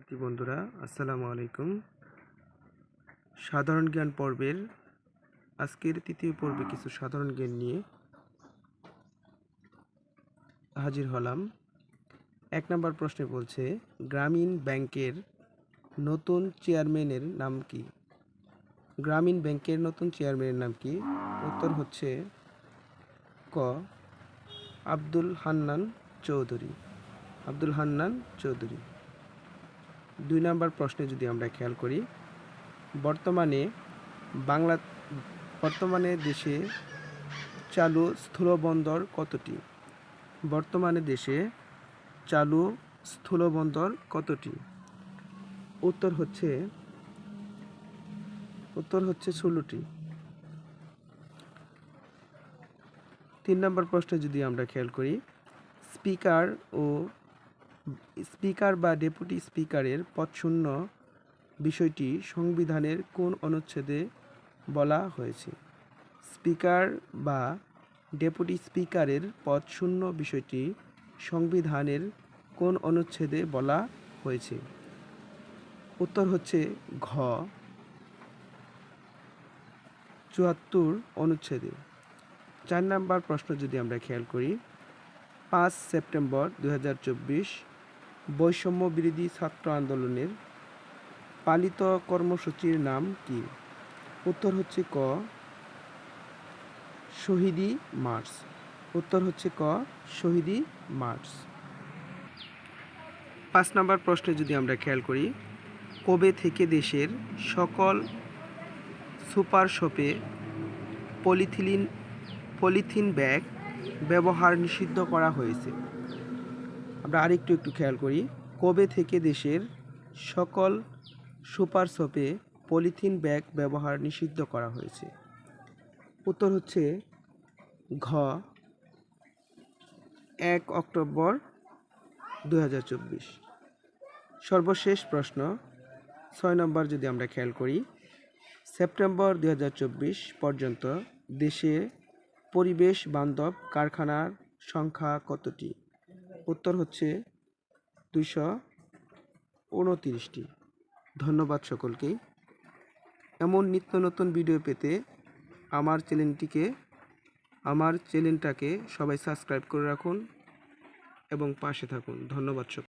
শিক্ষার্থী বন্ধুরা, আসসালামু আলাইকুম। সাধারণ জ্ঞান পর্বের আজকের তৃতীয় পর্বে কিছু সাধারণ জ্ঞান নিয়ে হাজির হলাম। এক নম্বর প্রশ্নে বলছে, গ্রামীণ ব্যাংকের নতুন চেয়ারম্যানের নাম কি? গ্রামীণ ব্যাংকের নতুন চেয়ারম্যানের নাম কি? উত্তর হচ্ছে ক, আব্দুল হান্নান চৌধুরী। আব্দুল হান্নান চৌধুরী। দুই নম্বর প্রশ্নে যদি আমরা খেয়াল করি, বর্তমানে বাংলা, বর্তমানে দেশে চালু স্থূলবন্দর কতটি? বর্তমানে দেশে চালু স্থূলবন্দর কতটি? উত্তর হচ্ছে উত্তর হচ্ছে ষোলোটি। তিন নম্বর প্রশ্নে যদি আমরা খেয়াল করি, স্পিকার ও স্পিকার বা ডেপুটি স্পিকারের পদশূন্য বিষয়টি সংবিধানের কোন অনুচ্ছেদে বলা হয়েছে? স্পিকার বা ডেপুটি স্পিকারের পদ শূন্য বিষয়টি সংবিধানের কোন অনুচ্ছেদে বলা হয়েছে? উত্তর হচ্ছে ঘ। চুয়াত্তর অনুচ্ছেদে। চার নাম্বার প্রশ্ন যদি আমরা খেয়াল করি, পাঁচ সেপ্টেম্বর দু হাজার চব্বিশ বৈষম্য বিরোধী ছাত্র আন্দোলনের পালিত কর্মসূচির নাম কি? উত্তর হচ্ছে ক, শহীদি মার্চ। উত্তর হচ্ছে ক, শহীদি মার্চ। পাঁচ নম্বর প্রশ্নে যদি আমরা খেয়াল করি, কবে থেকে দেশের সকল সুপার শপে পলিথিলিন, পলিথিন ব্যাগ ব্যবহার নিষিদ্ধ করা হয়েছে? আমরা আরেকটু একটু খেয়াল করি। কবে থেকে দেশের সকল সুপার শপে পলিথিন ব্যাগ ব্যবহার নিষিদ্ধ করা হয়েছে? উত্তর হচ্ছে ঘ, এক অক্টোবর দু হাজার চব্বিশ। সর্বশেষ প্রশ্ন, ছয় নম্বর যদি আমরা খেয়াল করি, সেপ্টেম্বর দু হাজার চব্বিশ পর্যন্ত দেশে পরিবেশ বান্ধব কারখানার সংখ্যা কতটি? উত্তর হচ্ছে দুশো উনতিরিশটি। ধন্যবাদ সকলকেই এমন নিত্য নতুন ভিডিও পেতে আমার চ্যানেলটিকে, আমার চ্যানেলটাকে সবাই সাবস্ক্রাইব করে রাখুন এবং পাশে থাকুন। ধন্যবাদ সকল